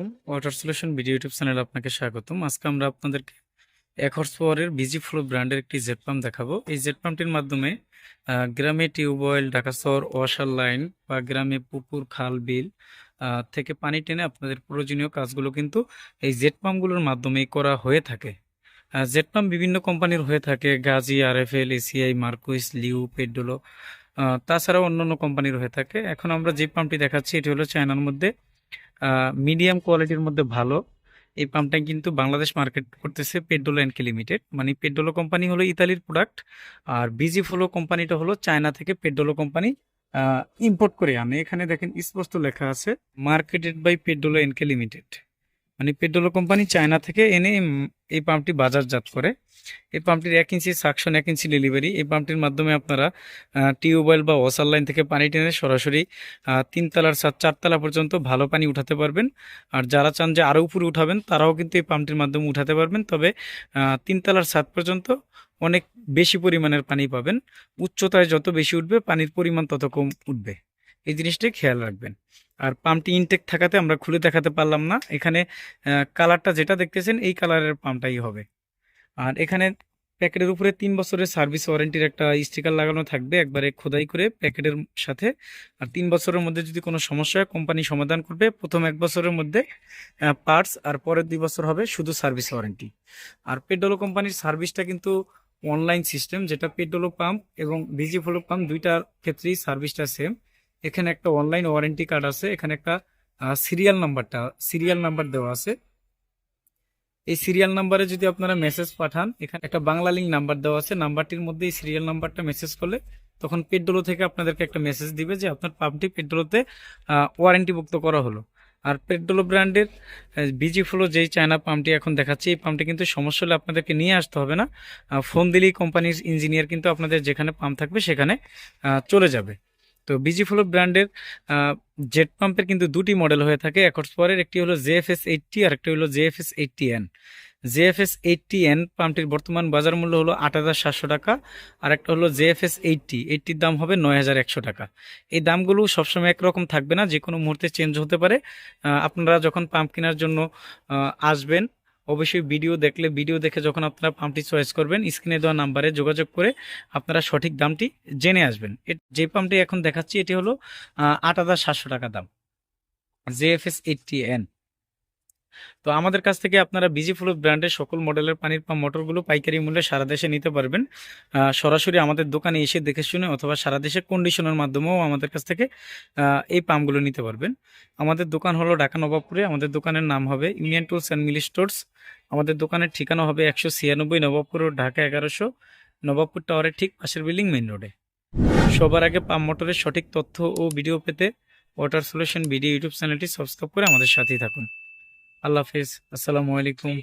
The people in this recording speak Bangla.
আলাইকুম। ওয়াটার সলিউশন ভিডিও ইউটিউব চ্যানেলে আপনাকে স্বাগতম। আজকে আমরা আপনাদেরকে এক হর্স পাওয়ারের বিজি ফ্লো ব্র্যান্ডের একটি জেট পাম্প দেখাবো। এই জেট পাম্পটির মাধ্যমে গ্রামে টিউবওয়েল ঢাকা ওয়াসার লাইন বা গ্রামে পুকুর, খাল, বিল থেকে পানি টেনে আপনাদের প্রয়োজনীয় কাজগুলো কিন্তু এই জেট পাম্পগুলোর মাধ্যমেই করা হয়ে থাকে। জেট পাম্প বিভিন্ন কোম্পানির হয়ে থাকে। Gazi R F L ACI Marquis Liu Pedrollo তাছাড়াও অন্য অন্য কোম্পানির হয়ে থাকে। এখন আমরা যে পাম্পটি দেখাচ্ছি, এটি হলো চায়নার মধ্যে মিডিয়াম কোয়ালিটির মধ্যে ভালো। এই পাম্পটা কিন্তু বাংলাদেশ মার্কেট করতেছে পেডোলো এনকে লিমিটেড মানে পেডোলো কোম্পানি হলো ইতালির প্রোডাক্ট আর বিজি ফ্লো কোম্পানিটা হলো চায়না থেকে পেডোলো কোম্পানি ইম্পোর্ট করে আনে। এখানে দেখেন স্পষ্ট লেখা আছে marketed by Pedrollo NK limited মানে পেডোলো কোম্পানি চায়না থেকে এনে এই পাম্পটি বাজারজাত করে। এই পাম্পটির এক ইঞ্চি সাকশন, এক ইঞ্চি ডেলিভারি। এই পাম্পটির মাধ্যমে আপনারা টিউবওয়েল বা ওয়াসার লাইন থেকে পানি টেনে সরাসরি তিনতলার সাত চারতলা পর্যন্ত ভালো পানি উঠাতে পারবেন। আর যারা চান যে আরও উপরে উঠাবেন, তারাও কিন্তু এই পাম্পটির মাধ্যমে উঠাতে পারবেন। তবে তিনতলার ছাদ পর্যন্ত অনেক বেশি পরিমাণের পানি পাবেন। উচ্চতায় যত বেশি উঠবে, পানির পরিমাণ তত কম উঠবে। এই জিনিসটাই খেয়াল রাখবেন। আর পাম্পটি ইনটেক থাকাতে আমরা খুলে দেখাতে পারলাম না। এখানে কালারটা যেটা দেখতেছেন, এই কালারের পাম্পটাই হবে। আর এখানে প্যাকেটের উপরে তিন বছরের সার্ভিস ওয়ারেন্টির একটা স্টিকার লাগানো থাকবে, একবারে খোদাই করে প্যাকেটের সাথে। আর তিন বছরের মধ্যে যদি কোনো সমস্যা হয় কোম্পানি সমাধান করবে। প্রথম এক বছরের মধ্যে পার্টস আর পরের দুই বছর হবে শুধু সার্ভিস ওয়ারেন্টি আর পেডোলো কোম্পানির সার্ভিসটা কিন্তু অনলাইন সিস্টেম যেটা পেডোলো পাম্প এবং বিজি ফ্লো পাম্প দুইটার ক্ষেত্রেই সার্ভিসটা সেম এখানে একটা অনলাইন ওয়ারেন্টি কার্ড আছে, এখানে একটা সিরিয়াল নাম্বারটা সিরিয়াল নাম্বার দেওয়া আছে। এই সিরিয়াল নাম্বারে যদি আপনারা মেসেজ পাঠান, এখানে একটা বাংলা লিঙ্ক নাম্বার দেওয়া আছে, নাম্বারটির মধ্যে এই সিরিয়াল নাম্বারটা মেসেজ করলে তখন পেট্রোলো থেকে আপনাদেরকে একটা মেসেজ দিবে যে আপনার পাম্পটি পেট্রোলোতে ওয়ারেন্টিভুক্ত করা হলো। আর পেট্রোলো ব্র্যান্ডের বিজি ফ্লো যেই চায়না পাম্পটি এখন দেখাচ্ছে, এই পাম্পটি কিন্তু সমস্যা হলে আপনাদেরকে নিয়ে আসতে হবে না। ফোন দিলেই কোম্পানির ইঞ্জিনিয়ার কিন্তু আপনাদের যেখানে পাম্প থাকবে সেখানে চলে যাবে। তো বিজি ফ্লো ব্র্যান্ডের জেট পাম্পের কিন্তু দুটি মডেল হয়ে থাকে। এক পরের একটি হলো জেএফএস এইটটি আর একটি হলো JFS eighty N JFS eighty N পাম্পটির বর্তমান বাজার মূল্য হলো আট হাজার সাতশো টাকা আর একটা হলো জেএফএস এইটটি এইটটির দাম হবে নয় হাজার একশো টাকা। এই দামগুলো সবসময় একরকম থাকবে না যে কোনো মুহূর্তে চেঞ্জ হতে পারে। আপনারা যখন পাম্প কেনার জন্য আসবেন অবশ্যই ভিডিও দেখলে ভিডিও দেখে যখন আপনারা পাম্পটি চয়েস করবেন স্ক্রিনে দেওয়া নাম্বারে যোগাযোগ করে আপনারা সঠিক দামটি জেনে আসবেন। যে পাম্পটি এখন দেখাচ্ছি, এটি হলো আট হাজার সাতশো টাকা দাম। জেএফএস এইটটি এন তো আমাদের কাছ থেকে আপনারা বিজি ফ্লো ব্র্যান্ডের সকল মডেলের পানির পাম্প মোটরগুলো পাইকারি মূল্যে সারা দেশে নিতে পারবেন। সরাসরি আমাদের দোকানে এসে দেখে শুনে অথবা সারা দেশে কন্ডিশনের মাধ্যমেও আমাদের কাছ থেকে এই পাম্পগুলো নিতে পারবেন। আমাদের দোকান হলো ঢাকা নবাবপুরে। আমাদের দোকানের নাম হবে union tools and Mili stores. আমাদের দোকানের ঠিকানা হবে একশো ছিয়ানব্বই নবাবপুর ঢাকা এগারোশো, নবাবপুর টাওয়ারের ঠিক পাশের বিল্ডিং মেইন রোডে। সবার আগে পাম্প মোটরের সঠিক তথ্য ও ভিডিও পেতে ওয়াটার সলিউশন ভিডিও ইউটিউব চ্যানেলটি সাবস্ক্রাইব করে আমাদের সাথেই থাকুন। আল্লাহ হাফিজ আসসালামু আলাইকুম